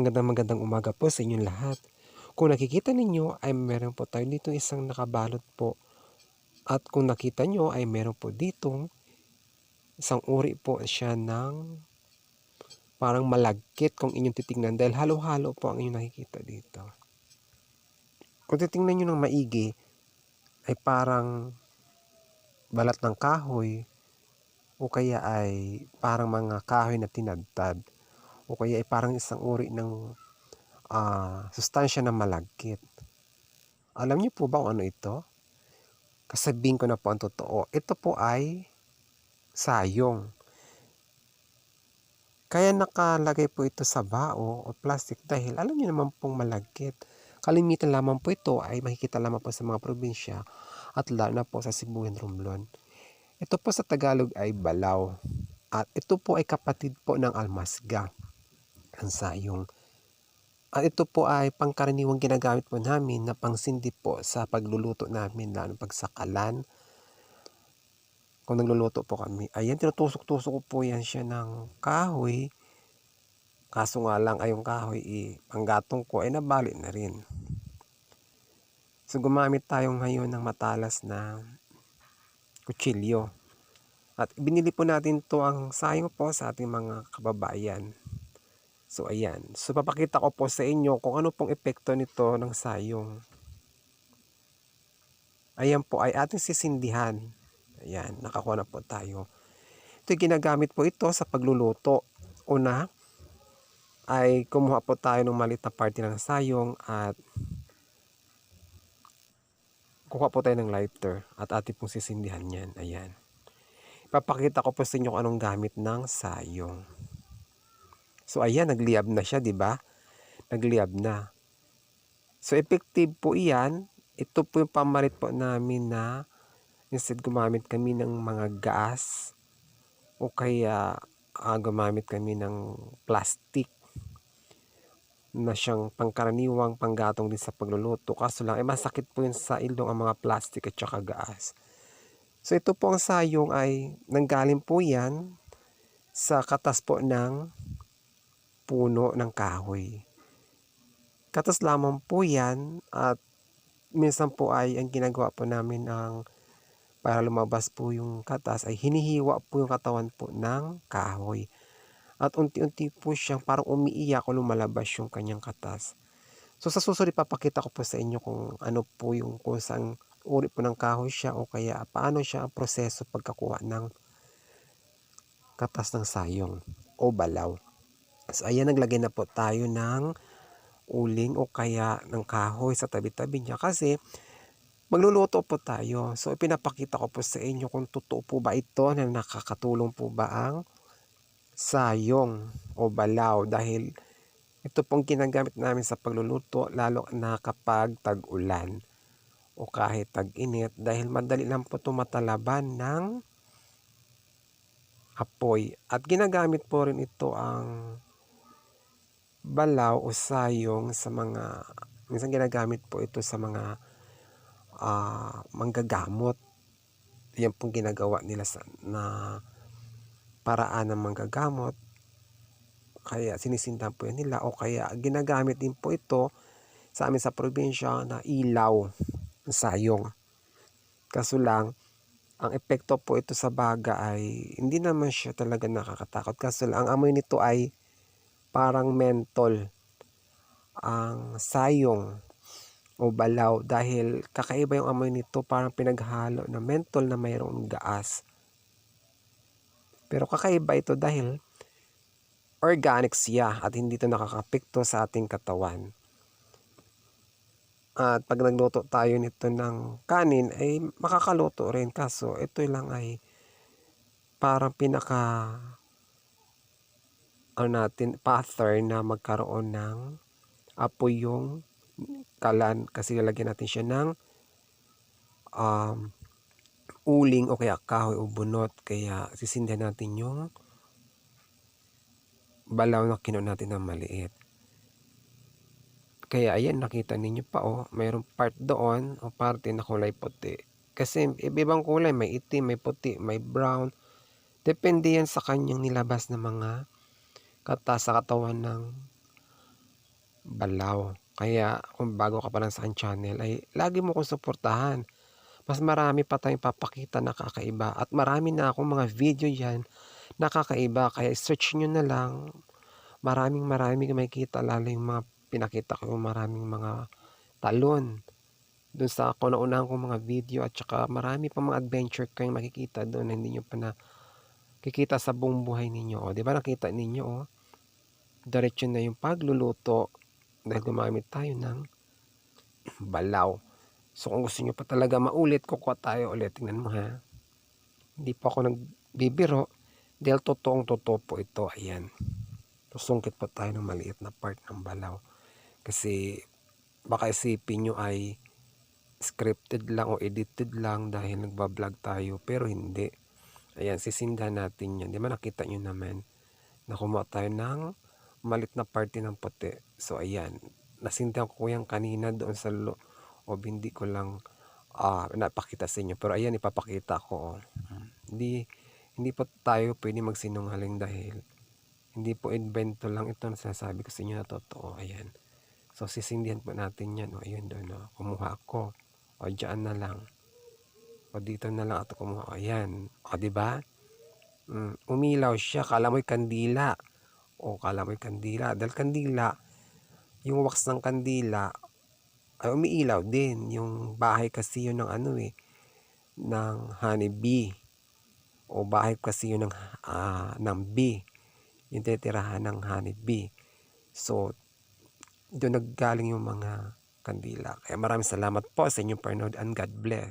Magandang magandang umaga po sa inyong lahat. Kung nakikita ninyo ay meron po tayo dito isang nakabalot po. At kung nakita nyo ay meron po ditong isang uri po siya ng parang malagkit kung inyong titingnan dahil halo-halo po ang inyong nakikita dito. Kung titingnan nyo ng maigi ay parang balat ng kahoy o kaya ay parang mga kahoy na tinadtad o kaya ay parang isang uri ng ah, sustansya na malagkit. Alam niyo po ba kung ano ito? Kasabihin ko na po ang totoo. Ito po ay sayong. Kaya nakalagay po ito sa bao o plastic dahil alam niyo naman pong malagkit. Kalimitan lamang po ito ay makikita lamang po sa mga probinsya at lalo na po sa Cebu and Romblon. Ito po sa Tagalog ay balaw. At ito po ay kapatid po ng almasga ang sayong. At ito po ay pangkaraniwang ginagamit po namin na pangsindi po sa pagluluto namin lalo pagsakalan. Kung nagluluto po kami, ayan, tinutusok-tusok po yan siya ng kahoy. Kaso nga lang ay yung kahoy, eh, panggatong ko ay nabali na rin. So gumamit tayo ngayon ng matalas na kutsilyo. At binili po natin to ang sayong po sa ating mga kababayan. So ayan. So papakita ko po sa inyo kung ano pong epekto nito ng sayong. Ayan po ay ating sisindihan. Ayan, nakakuha na po tayo. Ito ginagamit po ito sa pagluluto. Una ay kumuha po tayo ng maliit na party ng sayong at kuha po tayo ng lighter at ating pong sisindihan yan. Ayan. Ipapakita ko po sa inyo kung anong gamit ng sayong. So ayan, nagliab na siya, 'di ba? Nagliab na. So effective po 'yan. Ito po yung pamalit po namin na instead gumamit kami ng mga gas o kaya ah, gumamit kami ng plastic na siyang pangkaraniwang panggatong din sa pagluluto. Kaso lang, eh, masakit po yun sa ilong ang mga plastic at saka gas. So ito po ang sayong ay nanggaling po yan sa katas po ng puno ng kahoy. Katas lamang po yan at minsan po ay ang ginagawa po namin ang para lumabas po yung katas ay hinihiwa po yung katawan po ng kahoy. At unti-unti po siyang parang umiiyak o lumalabas yung kanyang katas. So sa susunod papakita ko po sa inyo kung ano po yung kung saan uri po ng kahoy siya o kaya paano siya ang proseso pagkakuha ng katas ng sayong o balaw. So ayan naglagay na po tayo ng uling o kaya ng kahoy sa tabi-tabi niya kasi magluluto po tayo. So ipinapakita ko po sa inyo kung totoo po ba ito na nakakatulong po ba ang sayong o balaw dahil ito pong ginagamit namin sa pagluluto lalo na kapag tag-ulan o kahit tag-init dahil madali lang po tumatalaban ng apoy. At ginagamit po rin ito ang balaw o sayong sa mga minsan ginagamit po ito sa mga ah, manggagamot. Yan pong ginagawa nila sa na paraan ng manggagamot. Kaya sinisindan po yan nila o kaya ginagamit din po ito sa amin sa probinsya na ilaw ng sayong. Kaso lang, ang epekto po ito sa baga ay hindi naman siya talaga nakakatakot. Kaso lang, ang amoy nito ay parang mentol. Ang sayong o balaw dahil kakaiba yung amoy nito parang pinaghalo na mentol na mayroong gaas. Pero kakaiba ito dahil organic siya at hindi ito nakakapekto sa ating katawan. At pag nagluto tayo nito ng kanin ay makakaluto rin kaso ito lang ay parang pinaka ano natin pattern na magkaroon ng apoy yung kalan kasi lalagyan natin siya ng um, uling o kaya kahoy o bunot kaya sisindihan natin yung balaw na kinuha natin ng maliit. Kaya ayan, nakita ninyo pa oh, mayroong part doon o parte na kulay puti. Kasi ibang kulay, may itim, may puti, may brown. Depende yan sa kanyang nilabas na mga katas sa katawan ng balaw. Kaya kung bago ka pa lang sa channel ay lagi mo kong suportahan. Mas marami pa tayong papakita na kakaiba at marami na akong mga video diyan na kakaiba kaya search niyo na lang. Maraming maraming makikita lalo yung mga pinakita ko yung maraming mga talon dun sa kauna-unahan kong mga video at saka marami pang mga adventure kayong makikita doon na hindi nyo pa nakikita sa buong buhay ninyo. O, di ba nakita ninyo, oh? Diretso na yung pagluluto dahil gumamit tayo ng balaw. So, kung gusto nyo pa talaga maulit, kukuha tayo ulit. Tingnan mo, ha? Hindi pa ako nagbibiro dahil totoong totoo po ito. Ayan. Susungkit pa tayo ng maliit na part ng balaw. Kasi baka isipin nyo ay scripted lang o edited lang dahil nagbablog tayo pero hindi ayan sisindahan natin yan di ba nakita nyo naman na kumuha tayo ng malit na party ng puti so ayan nasindahan ko yan kanina doon sa lo o hindi ko lang ah, napakita sa inyo pero ayan ipapakita ko oh. Mm. hindi hindi po tayo pwede magsinungaling dahil hindi po invento lang ito na sinasabi ko sa inyo na totoo ayan So, sisindihan po natin yan. O, ayun doon. O, kumuha ako. O, dyan na lang. O, dito na lang ako kumuha. Ayan. O, di ba? Mm, umilaw siya. Kala mo'y kandila. O, kala mo'y kandila. Dahil kandila, yung wax ng kandila, ay umiilaw din. Yung bahay kasi yun ng ano eh, ng honeybee. O, bahay kasi yun ng, ah, ng bee. Yung titirahan ng honeybee. So, doon naggaling yung mga kandila. Kaya maraming salamat po sa inyong panood and God bless.